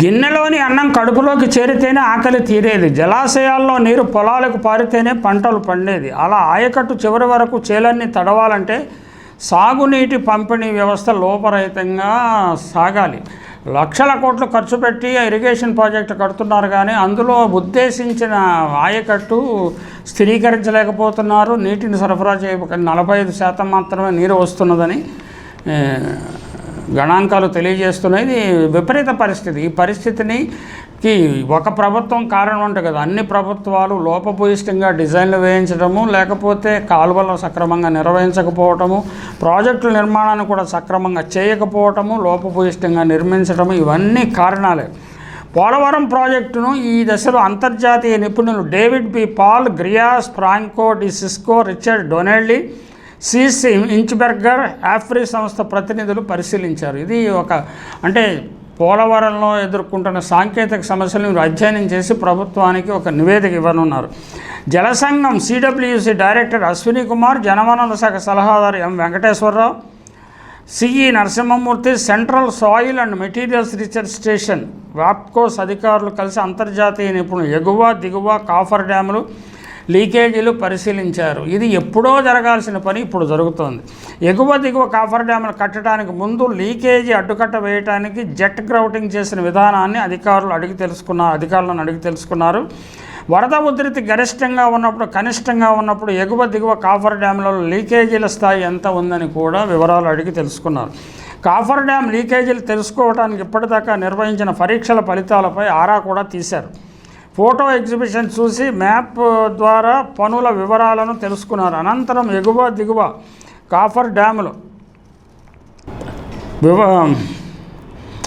గిన్నెలోని అన్నం కడుపులోకి చేరితేనే ఆకలి తీరేది. జలాశయాల్లో నీరు పొలాలకు పారితేనే పంటలు పండేది. అలా ఆయకట్టు చివరి వరకు చేలన్నీ తడవాలంటే సాగునీటి పంపిణీ వ్యవస్థ లోపరహితంగా సాగాలి. లక్షల కోట్లు ఖర్చు పెట్టి ఇరిగేషన్ ప్రాజెక్టు కడుతున్నారు కానీ అందులో ఉద్దేశించిన ఆయకట్టు స్థిరీకరించలేకపోతున్నారు. నీటిని సరఫరా చేయ నలభై ఐదు శాతం మాత్రమే నీరు వస్తున్నదని గణాంకాలు తెలియజేస్తున్నాయి ఇది విపరీత పరిస్థితి. ఈ పరిస్థితిని కి ఒక ప్రభుత్వం కారణం ఉంటుంది కదా. అన్ని ప్రభుత్వాలు లోపభూయిష్టంగా డిజైన్లు వేయించడము లేకపోతే కాలువలు సక్రమంగా నిర్వహించకపోవటము ప్రాజెక్టుల నిర్మాణాన్ని కూడా సక్రమంగా చేయకపోవటము లోపభూయిష్టంగా నిర్మించడము ఇవన్నీ కారణాలే. పోలవరం ప్రాజెక్టును ఈ దశలో అంతర్జాతీయ నిపుణులు David B Paul Grias Franco De Sisco Richard Donnelly Sis Inchberger AFRY సంస్థ ప్రతినిధులు పరిశీలించారు. ఇది ఒక అంటే పోలవరంలో ఎదుర్కొంటున్న సాంకేతిక సమస్యలను అధ్యయనం చేసి ప్రభుత్వానికి ఒక నివేదిక ఇవ్వనున్నారు. జలసంఘం సిడబ్ల్యూసి డైరెక్టర్ అశ్విని కుమార్ జనవనరుల శాఖ సలహాదారు M Venkateswara Rao CE Narasimhamurthy central soil and materials research station వాప్కోస్ అధికారులు కలిసి అంతర్జాతీయ నిపుణులు ఎగువ దిగువ కాఫర్ డ్యాములు లీకేజీలు పరిశీలించారు. ఇది ఎప్పుడో జరగాల్సిన పని ఇప్పుడు జరుగుతోంది. ఎగువ దిగువ కాఫర్ డ్యాములు కట్టడానికి ముందు లీకేజీ అడ్డుకట్ట వేయడానికి జెట్ గ్రౌటింగ్ చేసిన విధానాన్ని అధికారులు అడిగి తెలుసుకున్నారు అధికారులను అడిగి తెలుసుకున్నారు. వరద ఉధృతి గరిష్టంగా ఉన్నప్పుడు కనిష్టంగా ఉన్నప్పుడు ఎగువ దిగువ కాఫర్ డ్యాములలో లీకేజీల స్థాయి ఎంత ఉందని కూడా వివరాలు అడిగి తెలుసుకున్నారు. కాఫర్ డ్యామ్ లీకేజీలు తెలుసుకోవడానికి ఇప్పటిదాకా నిర్వహించిన పరీక్షల ఫలితాలపై ఆరా కూడా తీశారు. ఫోటో ఎగ్జిబిషన్ చూసి మ్యాప్ ద్వారా పనుల వివరాలను తెలుసుకున్నారు. అనంతరం ఎగువ దిగువ కాఫర్ డ్యాములు వివ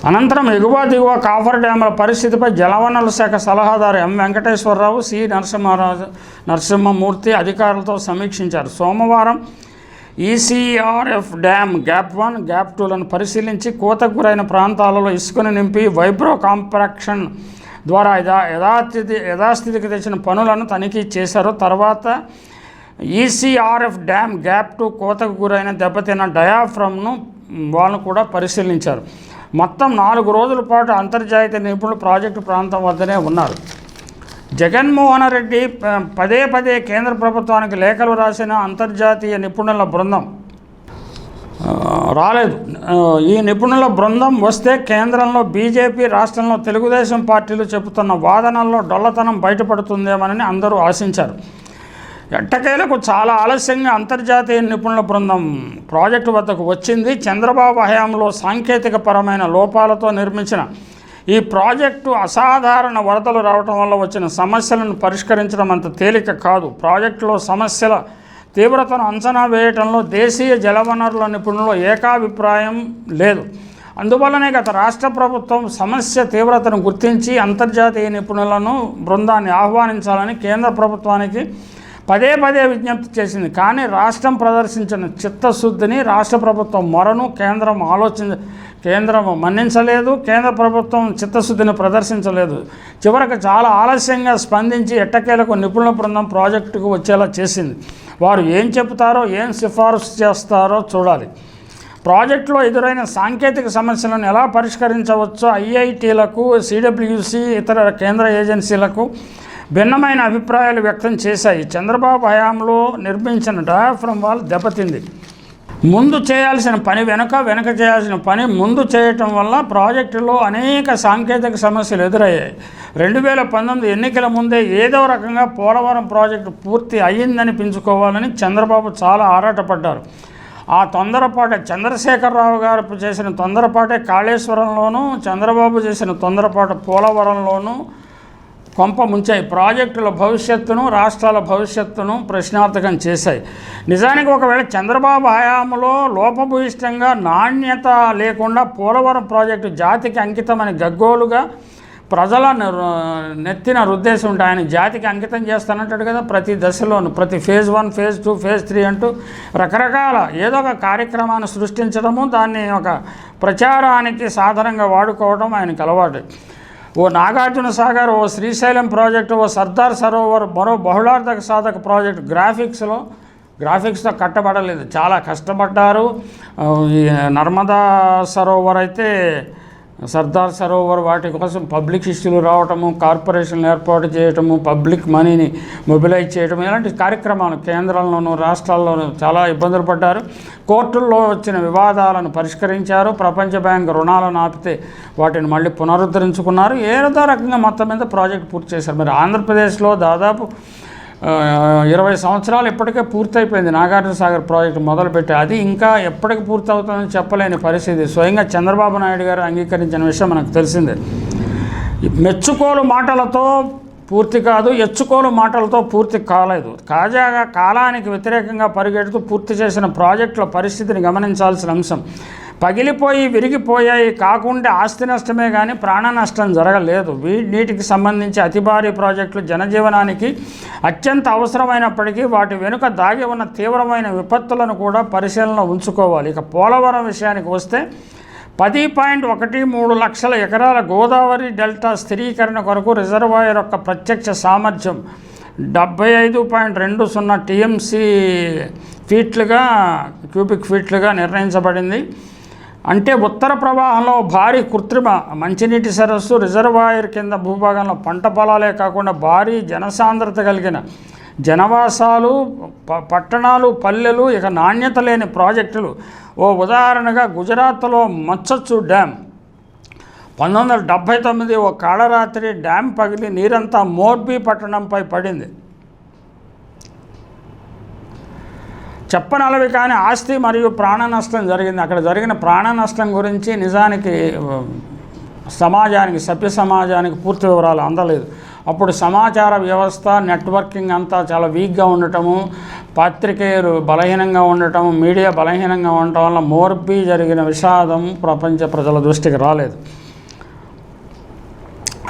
అనంతరం ఎగువ దిగువ కాఫర్ డ్యాముల పరిస్థితిపై జలవనరుల శాఖ సలహాదారు ఎం. వెంకటేశ్వరరావు సి. నరసింహారాజు నరసింహమూర్తి అధికారులతో సమీక్షించారు. సోమవారం ECRF dam gap one gap టూలను పరిశీలించి కోతకు గురైన ప్రాంతాలలో ఇసుకను నింపి వైబ్రో కాంప్రాక్షన్ ద్వారా యథా యథాస్థితి యథాస్థితికి తెచ్చిన పనులను తనిఖీ చేశారు. తర్వాత ఈసీఆర్ఎఫ్ డ్యామ్ గ్యాప్ టు కోతకు గురైన దెబ్బతిన్న డయాఫ్రమ్ను వాళ్ళు కూడా పరిశీలించారు. మొత్తం నాలుగు రోజుల పాటు అంతర్జాతీయ నిపుణులు ప్రాజెక్టు ప్రాంతం వద్దనే ఉన్నారు. జగన్మోహన్ రెడ్డి ప- పదే పదే కేంద్ర ప్రభుత్వానికి లేఖలు రాసిన అంతర్జాతీయ నిపుణుల బృందం రాలేదు. ఈ నిపుణుల బృందం వస్తే కేంద్రంలో బీజేపీ రాష్ట్రంలో తెలుగుదేశం పార్టీలు చెబుతున్న వాదనల్లో డొల్లతనం బయటపడుతుందేమని అందరూ ఆశించారు. ఎట్టకేలకు చాలా ఆలస్యంగా అంతర్జాతీయ నిపుణుల బృందం ప్రాజెక్టు వద్దకు వచ్చింది. చంద్రబాబు హయాంలో సాంకేతిక పరమైన లోపాలతో నిర్మించిన ఈ ప్రాజెక్టు అసాధారణ వరదలు రావటం వల్ల వచ్చిన సమస్యలను పరిష్కరించడం అంత తేలిక కాదు. ప్రాజెక్టులో సమస్యల తీవ్రతను అంచనా వేయటంలో దేశీయ జలవనరుల నిపుణులు ఏకాభిప్రాయం లేదు. అందువల్లనే గత రాష్ట్ర ప్రభుత్వం సమస్య తీవ్రతను గుర్తించి అంతర్జాతీయ నిపుణులను బృందాన్ని ఆహ్వానించాలని కేంద్ర ప్రభుత్వానికి పదే పదే విజ్ఞప్తి చేసింది. కానీ రాష్ట్రం ప్రదర్శించిన చిత్తశుద్ధిని రాష్ట్ర ప్రభుత్వం మొరను కేంద్రం ఆలోచన కేంద్రం మన్నించలేదు. కేంద్ర ప్రభుత్వం చిత్తశుద్ధిని ప్రదర్శించలేదు. చివరకు చాలా ఆలస్యంగా స్పందించి ఎట్టకేలకు నిపుణుల బృందం ప్రాజెక్టుకు వచ్చేలా చేసింది. వారు ఏం చెబుతారో ఏం సిఫారసు చేస్తారో చూడాలి. ప్రాజెక్టులో ఎదురైన సాంకేతిక సమస్యలను ఎలా పరిష్కరించవచ్చో ఐఐటీలకు సిడబ్ల్యూసి ఇతర కేంద్ర ఏజెన్సీలకు భిన్నమైన అభిప్రాయాలు వ్యక్తం చేశాయి. చంద్రబాబు హయాంలో నిర్మించిన డయాఫ్రమ్ వాల్ దెబ్బతింది. ముందు చేయాల్సిన పని వెనుక వెనక చేయాల్సిన పని ముందు చేయటం వల్ల ప్రాజెక్టులో అనేక సాంకేతిక సమస్యలు ఎదురయ్యాయి. రెండు వేల పంతొమ్మిది ఎన్నికల ముందే ఏదో రకంగా పోలవరం ప్రాజెక్టు పూర్తి అయ్యిందని పెంచుకోవాలని చంద్రబాబు చాలా ఆరాటపడ్డారు. ఆ తొందరపాటే చంద్రశేఖరరావు గారు చేసిన తొందరపాటే కాళేశ్వరంలోనూ చంద్రబాబు చేసిన తొందరపాటు పోలవరంలోనూ కొంప ముంచాయి. ప్రాజెక్టుల భవిష్యత్తును రాష్ట్రాల భవిష్యత్తును ప్రశ్నార్థకం చేశాయి. నిజానికి ఒకవేళ చంద్రబాబు హయాంలో లోపభూయిష్టంగా నాణ్యత లేకుండా పోలవరం ప్రాజెక్టు జాతికి అంకితమని గగ్గోలుగా ప్రజల నెత్తిన రుద్దేశం ఉంటే ఆయన జాతికి అంకితం చేస్తానంటాడు కదా ప్రతి దశలోను. ప్రతి phase one phase two phase three అంటూ రకరకాల ఏదో ఒక కార్యక్రమాన్ని సృష్టించడము దాన్ని ఒక ప్రచారానికి సాధనంగా వాడుకోవడం ఆయనకు అలవాటు. ఓ నాగార్జున సాగర్ ఓ శ్రీశైలం ప్రాజెక్టు ఓ సర్దార్ సరోవర్ మరో బహుళార్థక సాధక ప్రాజెక్టు. గ్రాఫిక్స్లో గ్రాఫిక్స్తో కట్టబడలేదు. చాలా కష్టపడ్డారు. ఈ నర్మదా సరోవర్ అయితే సర్దార్ సరోవర్ వాటి కోసం పబ్లిక్ ఇష్యూలు రావటము కార్పొరేషన్లు ఏర్పాటు చేయటము పబ్లిక్ మనీని మొబిలైజ్ చేయటం ఇలాంటి కార్యక్రమాలు కేంద్రంలోనూ రాష్ట్రాల్లోనూ చాలా ఇబ్బందులు పడ్డారు. కోర్టుల్లో వచ్చిన వివాదాలను పరిష్కరించారు. ప్రపంచ బ్యాంక్ రుణాలను ఆపితే వాటిని మళ్ళీ పునరుద్ధరించుకున్నారు. ఏదో రకంగా మొత్తం మీద ప్రాజెక్ట్ పూర్తి చేశారు. మరి ఆంధ్రప్రదేశ్లో దాదాపు ఇరవై సంవత్సరాలు ఇప్పటికే పూర్తయిపోయింది నాగార్జున సాగర్ ప్రాజెక్టు మొదలుపెట్టి. అది ఇంకా ఎప్పటికి పూర్తవుతుందని చెప్పలేని పరిస్థితి. స్వయంగా చంద్రబాబు నాయుడు గారు అంగీకరించిన విషయం మనకు తెలిసిందే. మెచ్చుకోలు మాటలతో పూర్తి కాదు ఎచ్చుకోలు మాటలతో పూర్తి కాలేదు. తాజాగా కాలానికి వ్యతిరేకంగా పరిగెడుతూ పూర్తి చేసిన ప్రాజెక్టుల పరిస్థితిని గమనించాల్సిన అంశం. పగిలిపోయి విరిగిపోయాయి కాకుండా ఆస్తి నష్టమే కానీ ప్రాణ నష్టం జరగలేదు. వీ వీటికి సంబంధించి అతి భారీ ప్రాజెక్టులు జనజీవనానికి అత్యంత అవసరమైనప్పటికీ వాటి వెనుక దాగి ఉన్న తీవ్రమైన విపత్తులను కూడా పరిశీలన ఉంచుకోవాలి. ఇక పోలవరం విషయానికి వస్తే పది పాయింట్ ఒకటి మూడు లక్షల ఎకరాల గోదావరి డెల్టా స్థిరీకరణ కొరకు రిజర్వాయర్ యొక్క ప్రత్యక్ష సామర్థ్యం డెబ్బై ఐదు పాయింట్ రెండు సున్నా టీఎంసీ ఫీట్లుగా క్యూబిక్ ఫీట్లుగా నిర్ణయించబడింది. అంటే ఉత్తర ప్రవాహంలో భారీ కృత్రిమ మంచినీటి సరస్సు రిజర్వాయర్ కింద భూభాగంలో పంట పొలాలే కాకుండా భారీ జనసాంద్రత కలిగిన జనవాసాలు ప- పట్టణాలు పల్లెలు ఇక నాణ్యత లేని ప్రాజెక్టులు. ఓ ఉదాహరణగా గుజరాత్లో మచ్చచ్చు డ్యామ్. పంతొమ్మిది వందల డెబ్భై తొమ్మిది ఓ కాళరాత్రి డ్యామ్ పగిలి నీరంతా మోర్బీ పట్టణంపై పడింది. చెప్పనలవి కానీ ఆస్తి మరియు ప్రాణ నష్టం జరిగింది. అక్కడ జరిగిన ప్రాణ నష్టం గురించి నిజానికి సమాజానికి సభ్య సమాజానికి పూర్తి వివరాలు అందలేదు. అప్పుడు సమాచార వ్యవస్థ నెట్వర్కింగ్ అంతా చాలా వీక్గా ఉండటము పాత్రికేయులు బలహీనంగా ఉండటం మీడియా బలహీనంగా ఉండటం వల్ల మోర్బీ జరిగిన విషాదం ప్రపంచ ప్రజల దృష్టికి రాలేదు.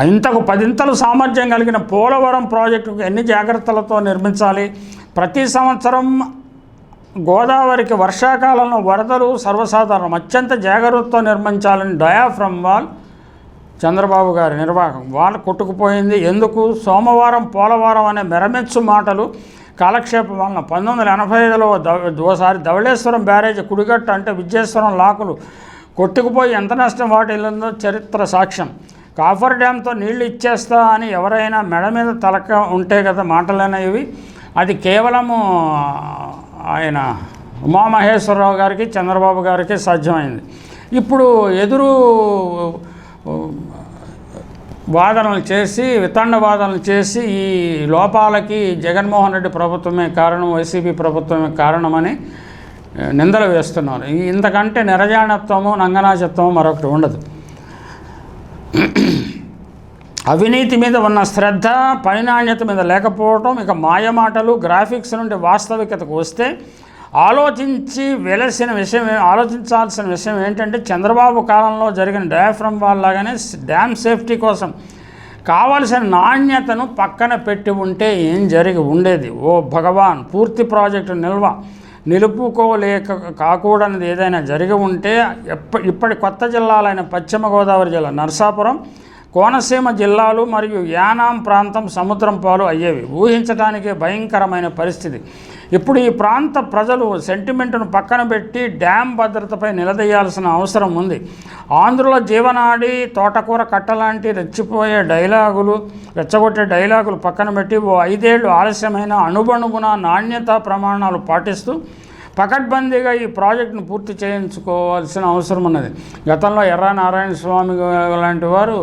ఇంతకు పదింతలు సామర్థ్యం కలిగిన పోలవరం ప్రాజెక్టుకు ఎన్ని జాగ్రత్తలతో నిర్మించాలి? ప్రతి సంవత్సరం గోదావరికి వర్షాకాలంలో వరదలు సర్వసాధారణం. అత్యంత జాగ్రత్తతో నిర్మించాలని డయాఫ్రమ్ వాల్ చంద్రబాబు గారి నిర్వాహకం. వాళ్ళు కొట్టుకుపోయింది. ఎందుకు? సోమవారం పోలవరం అనే మెరమెచ్చు మాటలు కాలక్షేపం వలన పంతొమ్మిది వందల ఎనభై ఐదులో ఓసారి ధవళేశ్వరం బ్యారేజ్ కుడిగట్టు అంటే విజయేశ్వరం లాకులు కొట్టుకుపోయి ఎంత నష్టం? వాటిల్లిందో చరిత్ర సాక్ష్యం. కాఫర్ డ్యాంతో నీళ్ళు ఇచ్చేస్తా అని ఎవరైనా మెడ మీద తలక ఉంటే కదా మాటలనేవి. అది కేవలము ఆయన ఉమామహేశ్వరరావు గారికి చంద్రబాబు గారికి సాధ్యమైంది. ఇప్పుడు ఎదురు వాదనలు చేసి వితండ వాదనలు చేసి ఈ లోపాలకి జగన్మోహన్ రెడ్డి ప్రభుత్వమే కారణం వైసీపీ ప్రభుత్వమే కారణమని నిందలు వేస్తున్నారు. ఇంతకంటే నిరజాణత్వము నంగనాచత్వము మరొకటి ఉండదు. అవినీతి మీద ఉన్న శ్రద్ధ పని నాణ్యత మీద లేకపోవటం ఇక మాయమాటలు గ్రాఫిక్స్ నుండి వాస్తవికతకు వస్తే ఆలోచించి వెలసిన విషయం ఆలోచించాల్సిన విషయం ఏంటంటే చంద్రబాబు కాలంలో జరిగిన డయాఫ్రమ్ వాల్ లాగానే డ్యామ్ సేఫ్టీ కోసం కావలసిన నాణ్యతను పక్కన పెట్టి ఉంటే ఏం జరిగి ఉండేది? ఓ భగవాన్ పూర్తి ప్రాజెక్టు నిల్వ. నిలుపుకోలేక కాకూడనిది ఏదైనా జరిగి ఉంటే ఎప్ప ఇప్పటి కొత్త జిల్లాలైన పశ్చిమ గోదావరి జిల్లా నరసాపురం కోనసీమ జిల్లాలు మరియు యానాం ప్రాంతం సముద్రం పాలు అయ్యేవి. ఊహించడానికే భయంకరమైన పరిస్థితి. ఇప్పుడు ఈ ప్రాంత ప్రజలు సెంటిమెంట్ను పక్కన పెట్టి డ్యామ్ భద్రతపై నిలదీయాల్సిన అవసరం ఉంది. ఆంధ్రుల జీవనాడి తోటకూర కట్టలాంటి రెచ్చిపోయే డైలాగులు రెచ్చగొట్టే డైలాగులు పక్కన పెట్టి ఓ ఐదేళ్ళు ఆలస్యమైన అణుబణువున నాణ్యత ప్రమాణాలు పాటిస్తూ పకడ్బందీగా ఈ ప్రాజెక్టును పూర్తి చేయించుకోవాల్సిన అవసరం ఉన్నది. గతంలో ఎర్ర నారాయణ స్వామి లాంటి వారు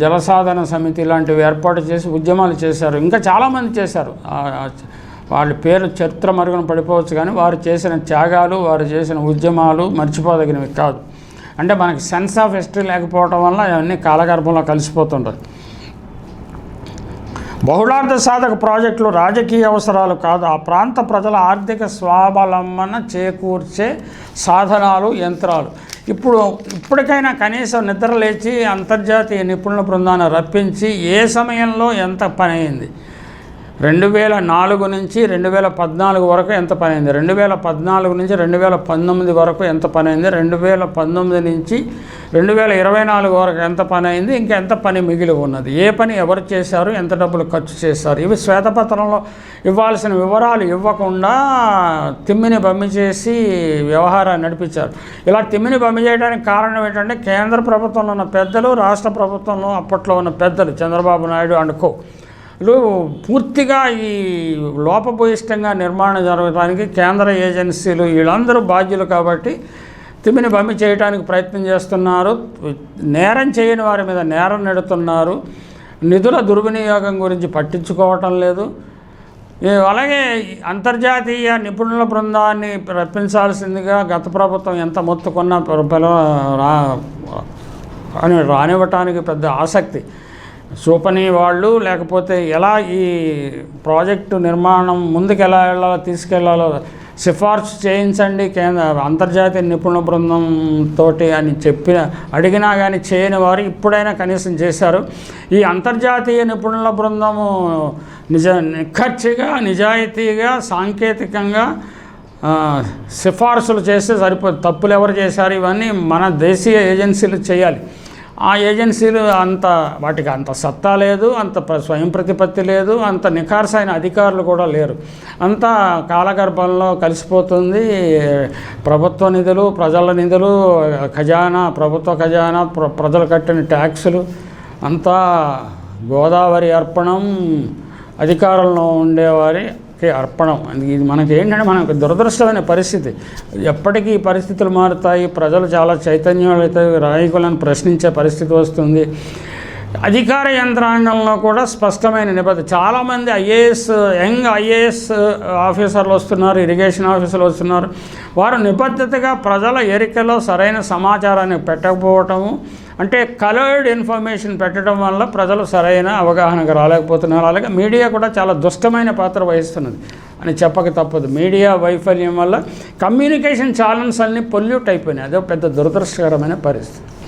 జలసాధన సమితి లాంటివి ఏర్పాటు చేసి ఉద్యమాలు చేశారు. ఇంకా చాలామంది చేశారు. వాళ్ళ పేరు చరిత్ర మరుగున పడిపోవచ్చు కానీ వారు చేసిన త్యాగాలు వారు చేసిన ఉద్యమాలు మర్చిపోదగినవి కాదు. అంటే మనకి సెన్స్ ఆఫ్ హిస్టరీ లేకపోవడం వల్ల అవన్నీ కాలగర్భంలో కలిసిపోతుంటాయి బహుళార్థ సాధక ప్రాజెక్టులు రాజకీయ అవసరాలు కాదు. ఆ ప్రాంత ప్రజల ఆర్థిక స్వావలంబన చేకూర్చే సాధనాలు యంత్రాలు. ఇప్పుడు ఇప్పటికైనా కనీసం నిద్ర లేచి అంతర్జాతీయ నిపుణుల బృందాన్ని రప్పించి ఏ సమయంలో ఎంత పని అయింది? రెండు వేల నాలుగు నుంచి రెండు వేల పద్నాలుగు వరకు ఎంత పని అయింది రెండు వేల పద్నాలుగు నుంచి రెండు వేల పంతొమ్మిది వరకు ఎంత పని అయింది రెండు వేల పంతొమ్మిది నుంచి రెండు వేల ఇరవై నాలుగు వరకు ఎంత పని అయింది ఇంకా ఎంత పని మిగిలి ఉన్నది? ఏ పని ఎవరు చేశారు? ఎంత డబ్బులు ఖర్చు చేశారు? ఇవి శ్వేతపత్రంలో ఇవ్వాల్సిన వివరాలు ఇవ్వకుండా తిమ్మిని బమ్మి చేసి వ్యవహారాన్ని నడిపించారు. ఇలా తిమ్మిని బమ్మి చేయడానికి కారణం ఏంటంటే కేంద్ర ప్రభుత్వంలో ఉన్న పెద్దలు రాష్ట్ర ప్రభుత్వంలో అప్పట్లో ఉన్న పెద్దలు చంద్రబాబు నాయుడు అండ్ కో. పూర్తిగా ఈ లోపభూయిష్టంగా నిర్మాణం జరగడానికి కేంద్ర ఏజెన్సీలు వీళ్ళందరూ బాధ్యులు కాబట్టి తిమ్మిని బమ్మి చేయడానికి ప్రయత్నం చేస్తున్నారు. నేరం చేయని వారి మీద నేరం నెడుతున్నారు. నిధుల దుర్వినియోగం గురించి పట్టించుకోవటం లేదు. అలాగే అంతర్జాతీయ నిపుణుల బృందాన్ని రప్పించాల్సిందిగా గత ప్రభుత్వం ఎంత మొత్తుకున్న పిల రా అని రానివ్వటానికి పెద్ద ఆసక్తి. చూపని వాళ్ళు లేకపోతే ఎలా ఈ ప్రాజెక్టు నిర్మాణం ముందుకు ఎలా వెళ్ళాలో తీసుకెళ్ళాలో సిఫార్సు చేయించండి. కేంద్ర అంతర్జాతీయ నిపుణుల బృందం తోటి అని చెప్పిన అడిగినా కానీ చేయని వారు ఇప్పుడైనా కనీసం చేశారు. ఈ అంతర్జాతీయ నిపుణుల బృందము నిజ నిఖర్చిగా నిజాయితీగా సాంకేతికంగా సిఫార్సులు చేస్తే సరిపోదు తప్పులు ఎవరు చేశారు? ఇవన్నీ మన దేశీయ ఏజెన్సీలు చేయాలి. ఆ ఏజెన్సీలు అంత వాటికి అంత సత్తా లేదు అంత స్వయం ప్రతిపత్తి లేదు అంత నిఖార్సైన అధికారులు కూడా లేరు. అంతా కాలగర్భంలో కలిసిపోతుంది. ప్రభుత్వ నిధులు ప్రజల నిధులు ఖజానా ప్రభుత్వ ఖజానా ప్ర ప్రజలు కట్టిన ట్యాక్సులు అంతా గోదావరి అర్పణం అధికారంలో కి అర్పణం. ఇది మనకి ఏంటంటే మనకు దురదృష్టమైన పరిస్థితి. ఎప్పటికీ పరిస్థితులు మారుతాయి. ప్రజలు చాలా చైతన్యమైతే నాయకులను ప్రశ్నించే పరిస్థితి వస్తుంది. అధికార యంత్రాంగంలో కూడా స్పష్టమైన నిబద్ధత చాలామంది ఐఏఎస్ యంగ్ ఐఏఎస్ ఆఫీసర్లు వస్తున్నారు ఇరిగేషన్ ఆఫీసర్లు వస్తున్నారు. వారు నిబద్ధతగా ప్రజల ఎరికలో సరైన సమాచారాన్ని పెట్టకపోవటము అంటే కలర్డ్ ఇన్ఫర్మేషన్ పెట్టడం వల్ల ప్రజలు సరైన అవగాహనకు రాలేకపోతున్నారు. అలాగే మీడియా కూడా చాలా దుష్టమైన పాత్ర వహిస్తున్నది. అని చెప్పక తప్పదు. మీడియా వైఫల్యం వల్ల కమ్యూనికేషన్ ఛానల్స్ అన్నీ పొల్యూట్ అయిపోయినాయి. అదో పెద్ద దురదృష్టకరమైన పరిస్థితి.